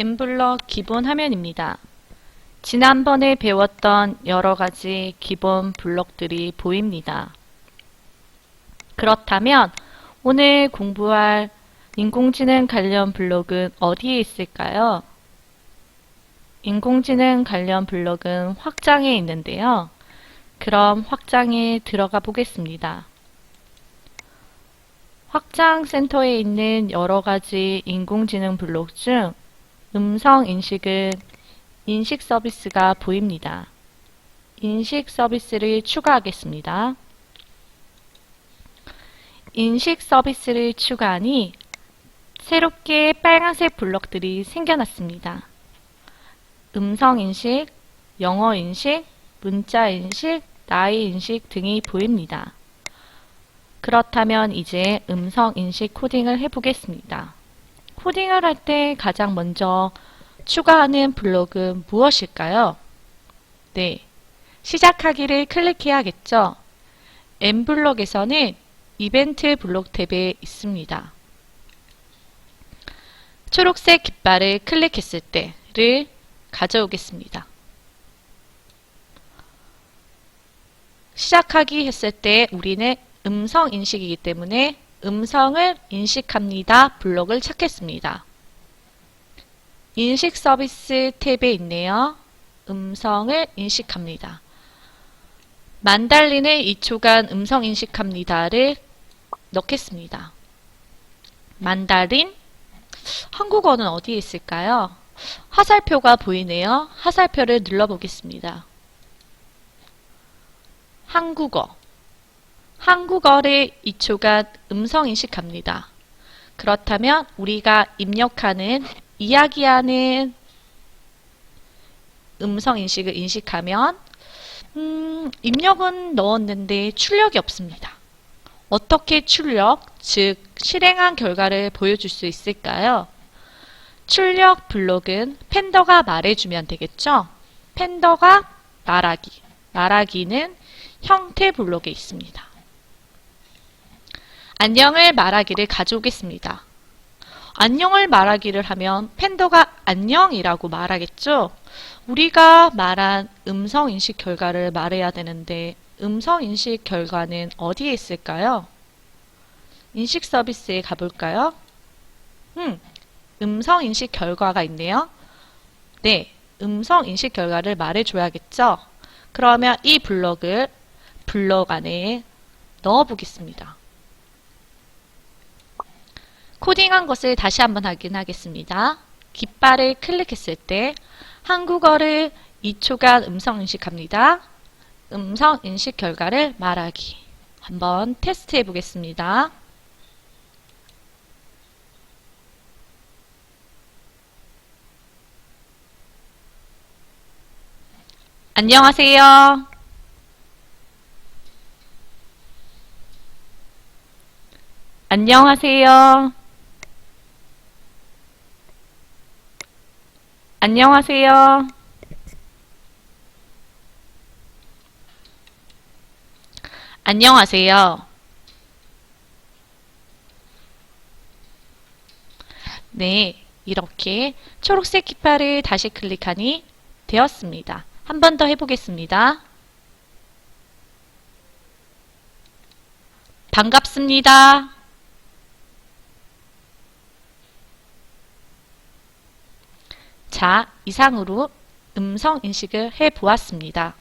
엠블럭 기본 화면입니다. 지난번에 배웠던 여러 가지 기본 블록들이 보입니다. 그렇다면 오늘 공부할 인공지능 관련 블록은 어디에 있을까요? 인공지능 관련 블록은 확장에 있는데요. 그럼 확장에 들어가 보겠습니다. 확장 센터에 있는 여러 가지 인공지능 블록 중 음성 인식은 인식 서비스가 보입니다. 인식 서비스를 추가하겠습니다. 인식 서비스를 추가하니 새롭게 빨간색 블록들이 생겨났습니다. 음성 인식, 영어 인식, 문자 인식, 나이 인식 등이 보입니다. 그렇다면 이제 음성 인식 코딩을 해보겠습니다. 코딩을 할 때 가장 먼저 추가하는 블록은 무엇일까요? 네, 시작하기를 클릭해야겠죠. M블록에서는 이벤트 블록 탭에 있습니다. 초록색 깃발을 클릭했을 때를 가져오겠습니다. 시작하기 했을 때 우리는 음성 인식이기 때문에 음성을 인식합니다 블록을 찾겠습니다. 인식 서비스 탭에 있네요. 음성을 인식합니다. 만달린의 2초간 음성 인식합니다를 넣겠습니다. 만달린 한국어는 어디에 있을까요? 화살표가 보이네요. 화살표를 눌러보겠습니다. 한국어 한국어를 2초간 음성 인식합니다. 그렇다면 우리가 입력하는 이야기하는 음성 인식을 인식하면 음, 입력은 넣었는데 출력이 없습니다. 어떻게 출력, 즉 실행한 결과를 보여줄 수 있을까요? 출력 블록은 팬더가 말해주면 되겠죠? 팬더가 말하기, 말하기는 형태 블록에 있습니다. 안녕을 말하기를 가져오겠습니다. 안녕을 말하기를 하면 팬더가 안녕이라고 말하겠죠? 우리가 말한 음성 인식 결과를 말해야 되는데 음성 인식 결과는 어디에 있을까요? 인식 서비스에 가볼까요? 음, 음성 인식 결과가 있네요. 네, 음성 인식 결과를 말해줘야겠죠? 그러면 이 블록을 블록 안에 넣어보겠습니다. 코딩한 것을 다시 한번 확인하겠습니다. 깃발을 클릭했을 때 한국어를 2초간 음성 인식합니다. 음성 인식 결과를 말하기. 한번 테스트 해 보겠습니다. 안녕하세요. 안녕하세요. 안녕하세요. 안녕하세요. 네, 이렇게 초록색 깃발을 다시 클릭하니 되었습니다. 한 번 더 해보겠습니다. 반갑습니다. 자, 이상으로 음성 인식을 해 보았습니다.